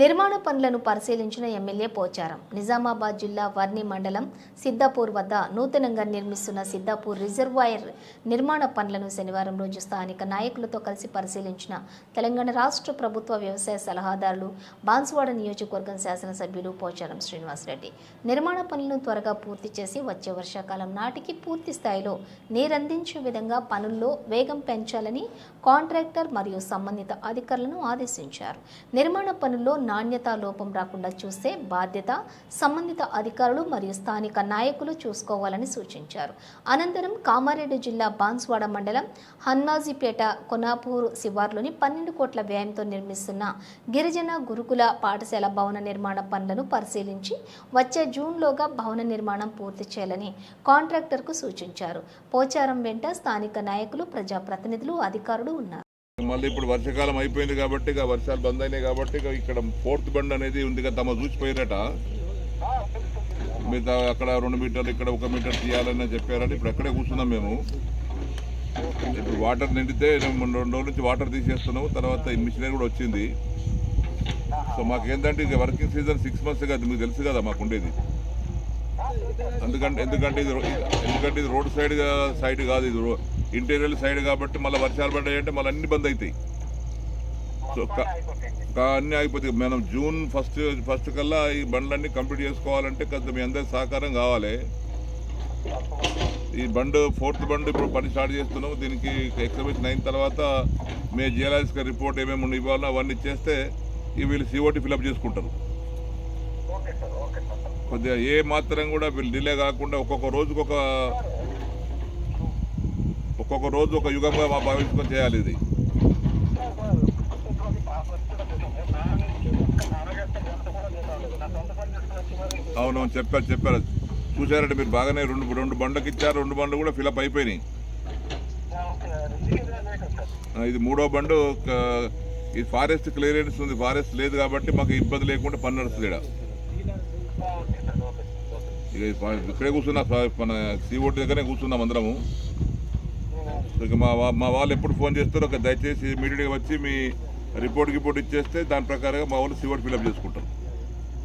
నిర్మాణ పనులను పరిశీలించిన ఎమ్మెల్యే పోచారం. నిజామాబాద్ జిల్లా వర్ణి మండలం సిద్దాపూర్ వద్ద నూతనంగా నిర్మిస్తున్న సిద్దాపూర్ రిజర్వాయర్ నిర్మాణ పనులను శనివారం రోజు స్థానిక నాయకులతో కలిసి పరిశీలించిన తెలంగాణ రాష్ట్ర ప్రభుత్వ వ్యవసాయ సలహాదారులు బాన్సువాడ నియోజకవర్గం శాసనసభ్యులు పోచారం శ్రీనివాసరెడ్డి. నిర్మాణ పనులను త్వరగా పూర్తి చేసి వచ్చే వర్షాకాలం నాటికి పూర్తి స్థాయిలో నీరందించే విధంగా పనుల్లో వేగం పెంచాలని కాంట్రాక్టర్ మరియు సంబంధిత అధికారులను ఆదేశించారు. నిర్మాణ పనుల్లో నాణ్యత లోపం రాకుండా చూసే బాధ్యత సంబంధిత అధికారులు మరియు స్థానిక నాయకులు చూసుకోవాలని సూచించారు. అనంతరం కామారెడ్డి జిల్లా బాన్స్వాడ మండలం హన్మాజీపేట కొనాపూర్ శివార్లోని పన్నెండు కోట్ల వ్యయంతో నిర్మిస్తున్న గిరిజన గురుకుల పాఠశాల భవన నిర్మాణ పనులను పరిశీలించి వచ్చే జూన్లోగా భవన నిర్మాణం పూర్తి చేయాలని కాంట్రాక్టర్కు సూచించారు. పోచారం వెంట స్థానిక నాయకులు ప్రజాప్రతినిధులు అధికారులు ఉన్నారు. మళ్ళీ ఇప్పుడు వర్షాకాలం అయిపోయింది కాబట్టి ఇక వర్షాలు బంద్ అయినాయి కాబట్టి ఇక ఇక్కడ ఫోర్త్ బండ్ అనేది ఉంది కదా తమ చూసిపోయారట. మిగతా అక్కడ రెండు మీటర్లు ఇక్కడ ఒక మీటర్ తీయాలని చెప్పారని ఇప్పుడు అక్కడే కూర్చున్నాం మేము. ఇప్పుడు వాటర్ నిండితే మేము రెండు రోజుల నుంచి వాటర్ తీసేస్తున్నాము తర్వాత మిషనరీ కూడా వచ్చింది. సో మాకేంటంటే ఇక వర్కింగ్ సీజన్ సిక్స్ మంత్స్ కదా మీకు తెలుసు కదా మాకు ఉండేది. ఎందుకంటే ఎందుకంటే ఇది ఎందుకంటే ఇది రోడ్ సైడ్ సైడ్ కాదు ఇది ఇంటీరియర్ సైడ్ కాబట్టి మళ్ళీ వర్షాలు పడ్డాయంటే మళ్ళీ అన్ని బంద్ అవుతాయి సో అన్ని అయిపోతాయి మనం జూన్ ఫస్ట్ ఫస్ట్ కల్లా ఈ బండ్లన్నీ కంప్లీట్ చేసుకోవాలంటే కొంత మీ అందరి సహకారం కావాలి. ఈ బండ్ ఫోర్త్ బండ్ ఇప్పుడు పని స్టార్ట్ చేస్తున్నాం దీనికి ఎక్స్కవేషన్ అయిన తర్వాత మే జియలాజికల్ రిపోర్ట్ ఏమేమి ఉన్నాయి ఇవ్వాలో అవన్నీ ఇచ్చేస్తే ఈ వీళ్ళు సిఓటి ఫిలప్ చేసుకుంటారు. కొద్దిగా ఏ మాత్రం కూడా వీళ్ళు డిలే కాకుండా ఒక్కొక్క రోజుకు ఒక ఒక్కొక్క రోజు ఒక యుగంగా మా భావించుకొని చేయాలి ఇది. అవునవును చెప్పారు చెప్పారు. చూసారంటే మీరు బాగానే రెండు రెండు బండ్లకు ఇచ్చారు రెండు బండ్లు కూడా ఫిలప్ అయిపోయినాయి. ఇది మూడో బండు ఇది ఫారెస్ట్ క్లియరెన్స్ ఉంది ఫారెస్ట్ లేదు కాబట్టి మాకు ఇబ్బంది లేకుండా పని నడుస్తుంది ఇక్కడ. ఇక ఇది ఇక్కడే కూర్చున్నా మన సీఓటీ దగ్గరనే కూర్చున్నాం అందరము. ఇక మా మా వాళ్ళు ఎప్పుడు ఫోన్ చేస్తారో ఒక దయచేసి ఇమీడియట్గా వచ్చి మీ రిపోర్ట్ గిపోర్ట్ ఇచ్చేస్తే దాని ప్రకారంగా మా వాళ్ళు సివర్ ఫిలప్ చేసుకుంటారు.